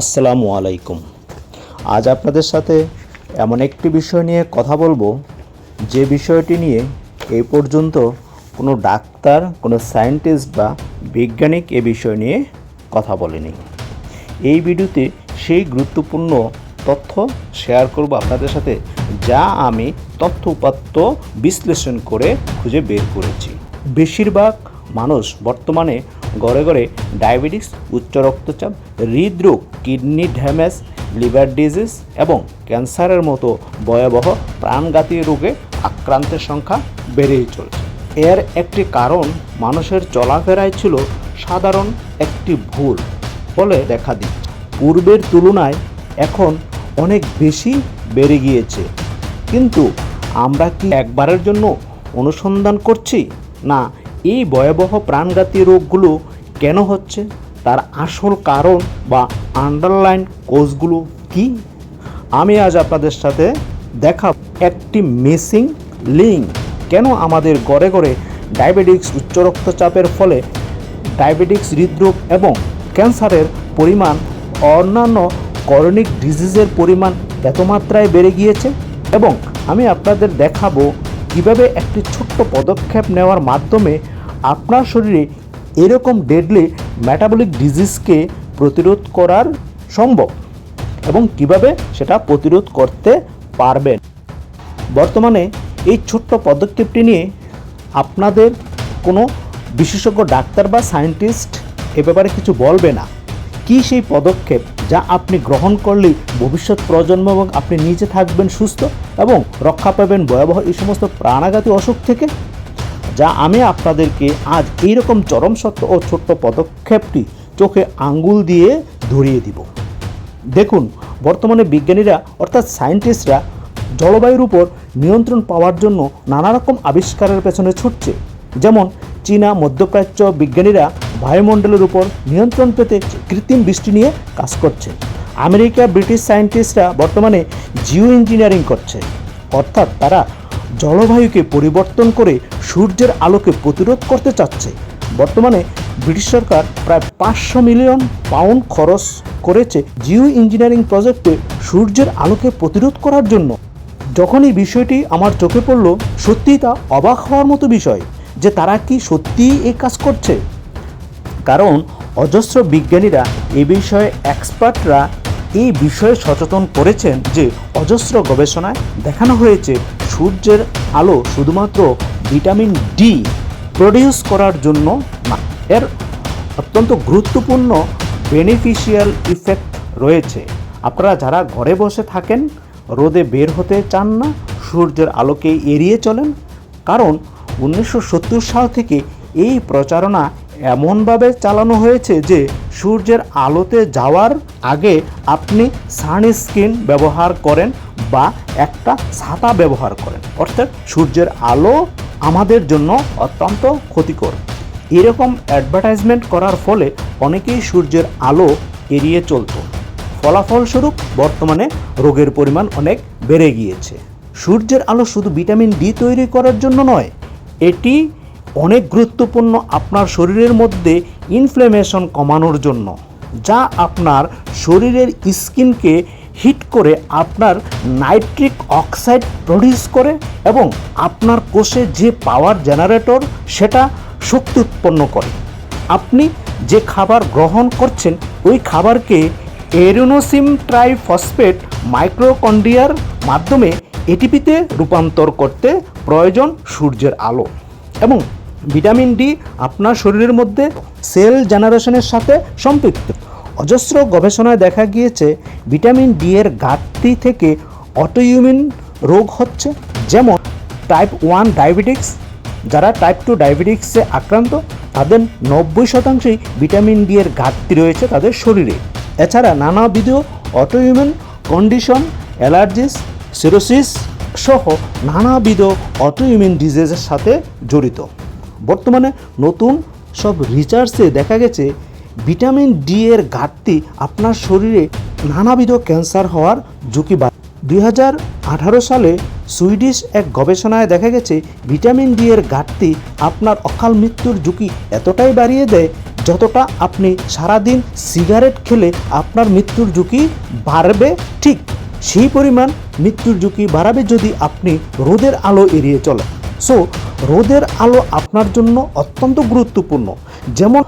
আসসালামু আলাইকুম। আজ আপনাদের সাথে এমন একটি বিষয় নিয়ে কথা বলব, যে বিষয়টি নিয়ে এই পর্যন্ত কোনো ডাক্তার, কোনো সায়েন্টিস্ট বা বৈজ্ঞানিক এ বিষয় নিয়ে কথা বলেনি। এই ভিডিওতে সেই গুরুত্বপূর্ণ তথ্য শেয়ার করব আপনাদের সাথে, যা আমি তথ্য উপাত্ত বিশ্লেষণ করে খুঁজে বের করেছি। বেশিরভাগ মানুষ বর্তমানে ঘরে ঘরে ডায়াবেটিস, উচ্চ রক্তচাপ, হৃদরোগ, কিডনি ড্যামেজ, লিভার ডিজিজ এবং ক্যান্সারের মতো ভয়াবহ প্রাণঘাতী রোগে আক্রান্তের সংখ্যা বেড়েই চলছে। এর একটি কারণ মানুষের চলাফেরায় ছিল সাধারণ একটি ভুল বলে দেখা দিচ্ছে। পূর্বের তুলনায় এখন অনেক বেশি বেড়ে গিয়েছে। কিন্তু আমরা কি একবারের জন্য অনুসন্ধান করছি? না, এই ভয়াবহ প্রাণঘাতী রোগগুলো কেন হচ্ছে? তার আসল কারণ বা আন্ডারলাইন কোজগুলো কি? আমি আজ আপনাদের সাথে দেখা একটি মিসিং লিঙ্ক কেন আমাদের গড়ে গড়ে ডায়াবেটিক্স উচ্চ রক্তচাপের ফলে ডায়াবেটিক্স হৃদরোগ এবং ক্যান্সারের পরিমাণ অন্যান্য করনিক ডিজিজের পরিমাণ এত মাত্রায় বেড়ে গিয়েছে? এবং আমি আপনাদের দেখাবো কীভাবে একটি ছোট্ট পদক্ষেপ নেওয়ার মাধ্যমে আপনার শরীরে এরকম ডেডলি ম্যাটাবলিক ডিজিজকে প্রতিরোধ করার সম্ভব এবং কীভাবে সেটা প্রতিরোধ করতে পারবেন। বর্তমানে এই ছোট্ট পদক্ষেপটি নিয়ে আপনাদের কোনো বিশেষজ্ঞ, ডাক্তার বা সায়েন্টিস্ট এ ব্যাপারে কিছু বলবে না। কি সেই পদক্ষেপ যা আপনি গ্রহণ করলেই ভবিষ্যৎ প্রজন্ম এবং আপনি নিজে থাকবেন সুস্থ এবং রক্ষা পাবেন ভয়াবহ এই সমস্ত প্রাণাঘাতী অসুখ থেকে? যা আমি আপনাদেরকে আজ এইরকম চরম সত্য ও ছোট্ট পদক্ষেপটি চোখে আঙ্গুল দিয়ে ধরিয়ে দিব। দেখুন, বর্তমানে বিজ্ঞানীরা অর্থাৎ সায়েন্টিস্টরা জলবায়ুর উপর নিয়ন্ত্রণ পাওয়ার জন্য নানা রকম আবিষ্কারের পেছনে ছুটছে। যেমন, চীনা মধ্যপ্রাচ্য বিজ্ঞানীরা বায়ুমণ্ডলের উপর নিয়ন্ত্রণ পেতে কৃত্রিম বৃষ্টি নিয়ে কাজ করছে। আমেরিকা ব্রিটিশ সায়েন্টিস্টরা বর্তমানে জিও ইঞ্জিনিয়ারিং করছে। অর্থাৎ তারা জলবায়ুকে পরিবর্তন করে সূর্যের আলোকে প্রতিরোধ করতে চাচ্ছে। বর্তমানে ব্রিটিশ সরকার প্রায় পাঁচশো মিলিয়ন পাউন্ড খরচ করেছে জিও ইঞ্জিনিয়ারিং প্রজেক্টে সূর্যের আলোকে প্রতিরোধ করার জন্য। যখন এই বিষয়টি আমার চোখে পড়ল, সত্যিই তা অবাক হওয়ার মতো বিষয় যে তারা কি সত্যিই এই কাজ করছে। কারণ অজস্র বিজ্ঞানীরা এ বিষয়ে এক্সপার্টরা এই বিষয়ে সচেতন করেছেন যে অজস্র গবেষণায় দেখানো হয়েছে সূর্যের আলো শুধুমাত্র ভিটামিন ডি প্রডিউস করার জন্য না, এর অত্যন্ত গুরুত্বপূর্ণ বেনিফিশিয়াল ইফেক্ট রয়েছে। আপনারা যারা ঘরে বসে থাকেন, রোদে বের হতে চান না, সূর্যের আলোকে এড়িয়ে চলেন, কারণ উনিশশো সত্তর সাল থেকে এই প্রচারণা এমনভাবে চালানো হয়েছে যে সূর্যের আলোতে যাওয়ার আগে আপনি সানস্ক্রিন ব্যবহার করেন বা একটা ছাতা ব্যবহার করেন। অর্থাৎ সূর্যের আলো আমাদের জন্য অত্যন্ত ক্ষতিকর। এরকম অ্যাডভার্টাইজমেন্ট করার ফলে অনেকেই সূর্যের আলো এড়িয়ে চলতো। ফলাফলস্বরূপ বর্তমানে রোগের পরিমাণ অনেক বেড়ে গিয়েছে। সূর্যের আলো শুধু ভিটামিন ডি তৈরি করার জন্য নয়, এটি অনেক গুরুত্বপূর্ণ আপনার শরীরের মধ্যে ইনফ্লেমেশন কমানোর জন্য, যা আপনার শরীরের স্কিনকে হিট করে আপনার নাইট্রিক অক্সাইড প্রডিউস করে এবং আপনার কোষে যে পাওয়ার জেনারেটর সেটা শক্তি উৎপন্ন করে। আপনি যে খাবার গ্রহণ করছেন, ওই খাবারকে এরোনোসিম ট্রাইফসফেট মাইক্রোকন্ডিয়ার মাধ্যমে এটিপিতে রূপান্তর করতে প্রয়োজন সূর্যের আলো। এবং ভিটামিন ডি আপনার শরীরের মধ্যে সেল জেনারেশনের সাথে সম্পৃক্ত। অজস্র গবেষণায় দেখা গিয়েছে, ভিটামিন ডি এর ঘাটতি থেকে অটোইমিউন রোগ হচ্ছে, যেমন টাইপ ওয়ান ডায়াবেটিক্স যারা টাইপ টু ডায়াবেটিক্সে আক্রান্ত, তাদের নব্বই শতাংশই ভিটামিন ডি এর ঘাটতি রয়েছে তাদের শরীরে। এছাড়া নানাবিধ অটোইমিউন কন্ডিশন, অ্যালার্জিস, সিরোসিস সহ নানাবিধ অটোইমিউন ডিজিজের সাথে জড়িত। বর্তমানে নতুন সব রিসার্চে দেখা গেছে ভিটামিন ডি এর ঘাটতি আপনার শরীরে নানাবিধ ক্যান্সার হওয়ার ঝুঁকি বাড়ে। দুই সালে সুইডিশ এক গবেষণায় দেখা গেছে ভিটামিন ডি এর ঘাটতি আপনার অকাল মৃত্যুর ঝুঁকি এতটাই বাড়িয়ে দেয়, যতটা আপনি সারাদিন সিগারেট খেলে আপনার মৃত্যুর ঝুঁকি বাড়বে। ঠিক সেই পরিমাণ মৃত্যুর ঝুঁকি বাড়াবে যদি আপনি রোদের আলো এড়িয়ে চলেন। সো রোদের আলো আপনার জন্য অত্যন্ত গুরুত্বপূর্ণ। যেমন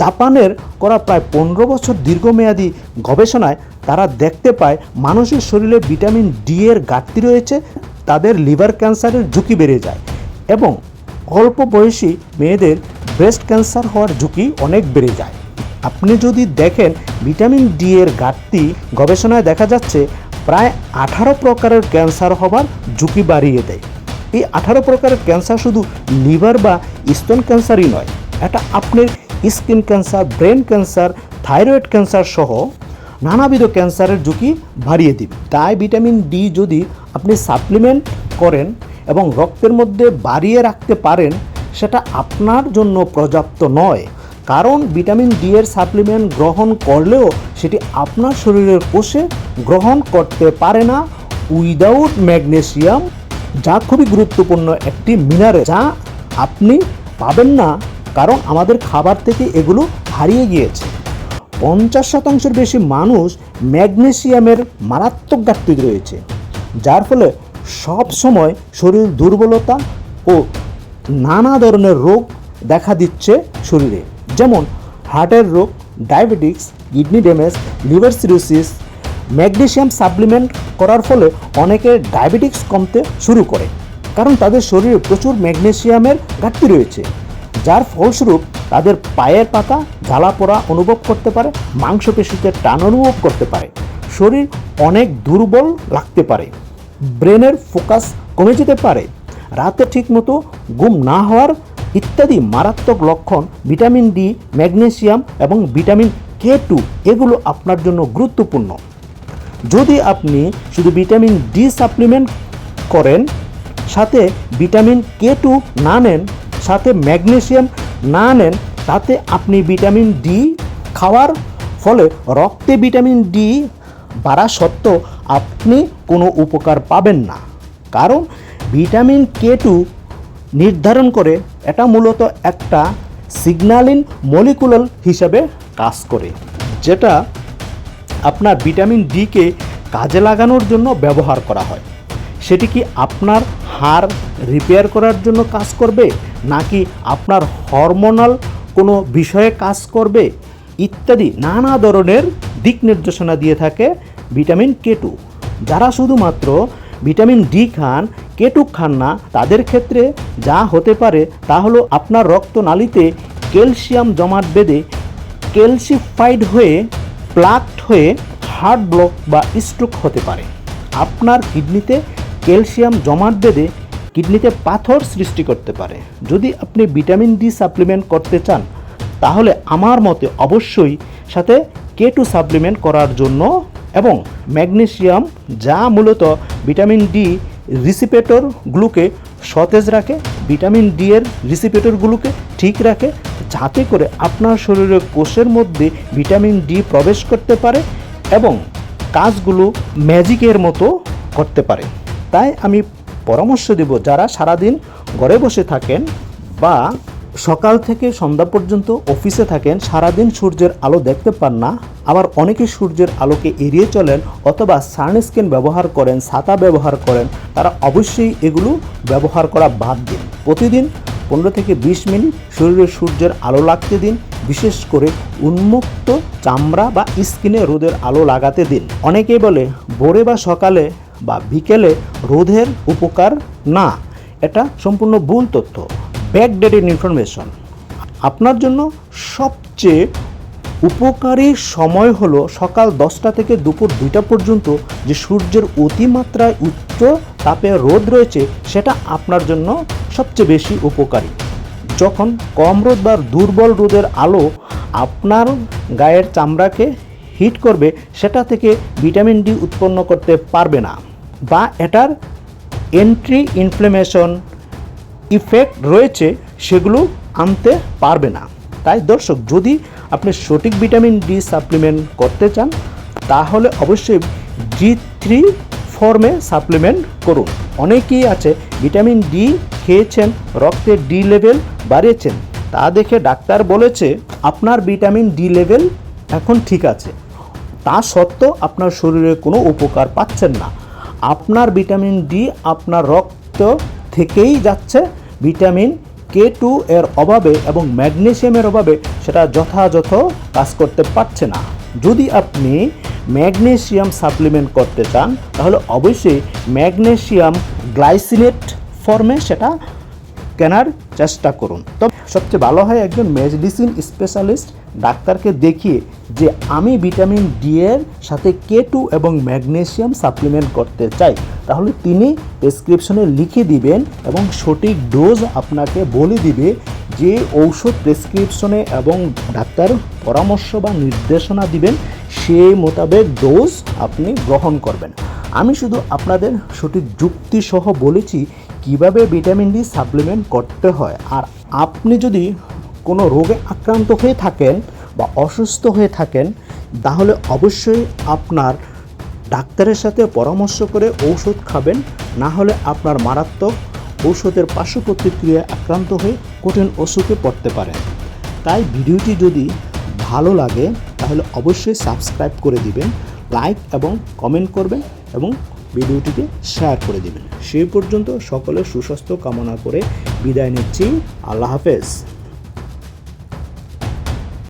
জাপানের করা প্রায় পনেরো বছর দীর্ঘমেয়াদী গবেষণায় তারা দেখতে পায়, মানুষের শরীরে ভিটামিন ডি এর ঘাটতি রয়েছে, তাদের লিভার ক্যান্সারের ঝুঁকি বেড়ে যায় এবং অল্প বয়সী মেয়েদের ব্রেস্ট ক্যান্সার হওয়ার ঝুঁকি অনেক বেড়ে যায়। আপনি যদি দেখেন ভিটামিন ডি এর ঘাটতি গবেষণায় দেখা যাচ্ছে, প্রায় আঠারো প্রকারের ক্যান্সার হবার ঝুঁকি বাড়িয়ে দেয়। এই আঠারো প্রকারের ক্যান্সার শুধু লিভার বা স্তন ক্যান্সারই নয়, এটা আপনার skin cancer, brain cancer, thyroid cancer সহ নানাবিধ ক্যান্সারের ঝুঁকি বাড়িয়ে দিবে। তাই ভিটামিন ডি যদি আপনি সাপ্লিমেন্ট করেন এবং রক্তের মধ্যে বাড়িয়ে রাখতে পারেন, সেটা আপনার জন্য পর্যাপ্ত নয়। কারণ ভিটামিন ডি এর সাপ্লিমেন্ট গ্রহণ করলেও সেটি আপনার শরীরের কোষে গ্রহণ করতে পারে না। উইদাউট ম্যাগনেসিয়াম যা খুবই গুরুত্বপূর্ণ একটি মিনারেল যা আপনি পাবেন না, কারণ আমাদের খাবার থেকে এগুলো হারিয়ে গিয়েছে। পঞ্চাশ শতাংশের বেশি মানুষ ম্যাগনেসিয়ামের মারাত্মক ঘাটতি রয়েছে, যার ফলে সব সময় শরীর দুর্বলতা ও নানা ধরনের রোগ দেখা দিচ্ছে শরীরে। যেমন হার্টের রোগ diabetics kidney damage, liver cirrhosis magnesium supplement করার ফলে অনেকের ডায়াবেটিক্স কমতে শুরু করে, কারণ তাদের শরীরে প্রচুর ম্যাগনেশিয়ামের ঘাটতি রয়েছে, যার ফলস্বরূপ তাদের পায়ের পাতা জ্বালা পোড়া অনুভব করতে পারে, মাংসপেশিতে টান অনুভব করতে পারে, শরীর অনেক দুর্বল লাগতে পারে, ব্রেনের ফোকাস কমে যেতে পারে, রাতে ঠিকমতো ঘুম না হওয়ার ইত্যাদি মারাত্মক লক্ষণ ভিটামিন ডি ম্যাগনেসিয়াম এবং ভিটামিন কে টু এগুলো আপনার জন্য গুরুত্বপূর্ণ। যদি আপনি শুধু ভিটামিন ডি সাপ্লিমেন্ট করেন, সাথে ভিটামিন কে টু না নেন, সাথে ম্যাগনেশিয়াম না নেন, তাতে আপনি ভিটামিন ডি খাওয়ার ফলে রক্তে ভিটামিন ডি বাড়া সত্ত্বেও আপনি কোনো উপকার পাবেন না। কারণ ভিটামিন কে টু নির্ধারণ করে এটা মূলত একটা সিগন্যালিন মলিকুলার হিসাবে কাজ করে, যেটা আপনার ভিটামিন ডিকে কাজে লাগানোর জন্য ব্যবহার করা হয়। সেটি কি আপনার হাড় রিপেয়ার করার জন্য কাজ করবে, নাকি আপনার হরমোনাল কোনো বিষয়ে কাজ করবে ইত্যাদি নানা ধরনের দিক নির্দেশনা দিয়ে থাকে ভিটামিন কে টু। যারা শুধুমাত্র ভিটামিন ডি খান কেটু খান না, তাদের ক্ষেত্রে যা হতে পারে তা হলো আপনার রক্তনালীতে ক্যালসিয়াম জমাট বেঁধে ক্যালসিফাইড হয়ে প্লাকড হয়ে হার্ট ব্লক বা স্ট্রোক হতে পারে। আপনার কিডনিতে ক্যালসিয়াম জমাট বেঁধে কিডনিতে পাথর সৃষ্টি করতে পারে। যদি আপনি ভিটামিন ডি সাপ্লিমেন্ট করতে চান, তাহলে আমার মতে অবশ্যই সাথে কে টু সাপ্লিমেন্ট করার জন্য এবং ম্যাগনেসিয়াম যা মূলত ভিটামিন ডি রিসিপেটরগুলোকে সতেজ রাখে, ভিটামিন ডি এর রিসিপেটরগুলোকে ঠিক রাখে, যাতে করে আপনার শরীরের কোষের মধ্যে ভিটামিন ডি প্রবেশ করতে পারে এবং কাজগুলো ম্যাজিকের মতো করতে পারে। তাই আমি পরামর্শ দেব, যারা সারাদিন ঘরে বসে থাকেন বা সকাল থেকে সন্ধ্যা পর্যন্ত অফিসে থাকেন, সারাদিন সূর্যের আলো দেখতে পান না। আবার অনেকে সূর্যের আলোকে এড়িয়ে চলেন অথবা সানস্ক্রিন ব্যবহার করেন, ছাতা ব্যবহার করেন। তারা অবশ্যই এগুলো ব্যবহার করা বাদ দিন। প্রতিদিন পনেরো থেকে বিশ মিনিট শরীরে সূর্যের আলো লাগতে দিন, বিশেষ করে উন্মুক্ত চামড়া বা স্কিনে রোদের আলো লাগাতে দিন। অনেকেই বলে, ভোরে বা সকালে বা বিকেলে রোদের উপকার না। এটা সম্পূর্ণ ভুল তথ্য। ব্যাকডেটেড ইনফরমেশন আপনার জন্য সবচেয়ে উপকারী সময় হলো সকাল দশটা থেকে দুপুর দুইটা পর্যন্ত যে সূর্যের অতিমাত্রায় উচ্চ তাপে রোদ রয়েছে, সেটা আপনার জন্য সবচেয়ে বেশি উপকারী। যখন কম রোদ বা দুর্বল রোদের আলো আপনার গায়ের চামড়াকে হিট করবে, সেটা থেকে ভিটামিন ডি উৎপন্ন করতে পারবে না বা এটার এন্ট্রি ইনফ্লেমেশন ইফেক্ট রয়েছে, সেগুলো আনতে পারবে না। তাই দর্শক, যদি আপনি সঠিক ভিটামিন ডি সাপ্লিমেন্ট করতে চান, তাহলে অবশ্যই ডি থ্রি ফর্মে সাপ্লিমেন্ট করুন। অনেকেই আছে ভিটামিন ডি খেয়েছেন রক্তের ডি লেভেল বাড়িয়েছেন, তা দেখে ডাক্তার বলেছে, আপনার ভিটামিন ডি লেভেল এখন ঠিক আছে। তা সত্ত্বেও আপনার শরীরে কোনো উপকার পাচ্ছেন না। আপনার ভিটামিন ডি আপনার রক্ত থেকেই যাচ্ছে ভিটামিন কে টু এর অভাবে এবং ম্যাগনেশিয়ামের অভাবে সেটা যথাযথ কাজ করতে পারছে না। যদি আপনি ম্যাগনেশিয়াম সাপ্লিমেন্ট করতে চান, তাহলে অবশ্যই ম্যাগনেশিয়াম গ্লাইসিনেট ফর্মে সেটা কেনার চেষ্টা করুন। তবে সবচেয়ে ভালো হয় একজন মেডিসিন স্পেশালিস্ট ডাক্তারকে দেখিয়ে যে আমি ভিটামিন ডি এর সাথে কে টু এবং ম্যাগনেশিয়াম সাপ্লিমেন্ট করতে চাই। তাহলে তিনি প্রেসক্রিপশনে লিখে দিবেন এবং সঠিক ডোজ আপনাকে বলে দিবে যে ঔষধ প্রেসক্রিপশনে এবং ডাক্তার পরামর্শ বা নির্দেশনা দিবেন সেই মোতাবেক ডোজ আপনি গ্রহণ করবেন। আমি শুধু আপনাদের সঠিক যুক্তিসহ বলেছি কীভাবে ভিটামিন ডি সাপ্লিমেন্ট করতে হয়? আর আপনি যদি কোনো রোগে আক্রান্ত হয়ে থাকেন বা অসুস্থ হয়ে থাকেন, তাহলে অবশ্যই আপনার ডাক্তারের সাথে পরামর্শ করে ঔষধ খাবেন। না হলে আপনার মারাত্মক ঔষধের পার্শ্ব প্রতিক্রিয়ায় আক্রান্ত হয়ে কঠিন অসুখে পড়তে পারেন। তাই ভিডিওটি যদি ভালো লাগে, তাহলে অবশ্যই সাবস্ক্রাইব করে দিবেন, লাইক এবং কমেন্ট করবেন এবং ভিডিওটিকে শেয়ার করে দেবেন। সেই পর্যন্ত সকলের সুস্বাস্থ্য কামনা করে বিদায় নিচ্ছি। আল্লাহ হাফেজ।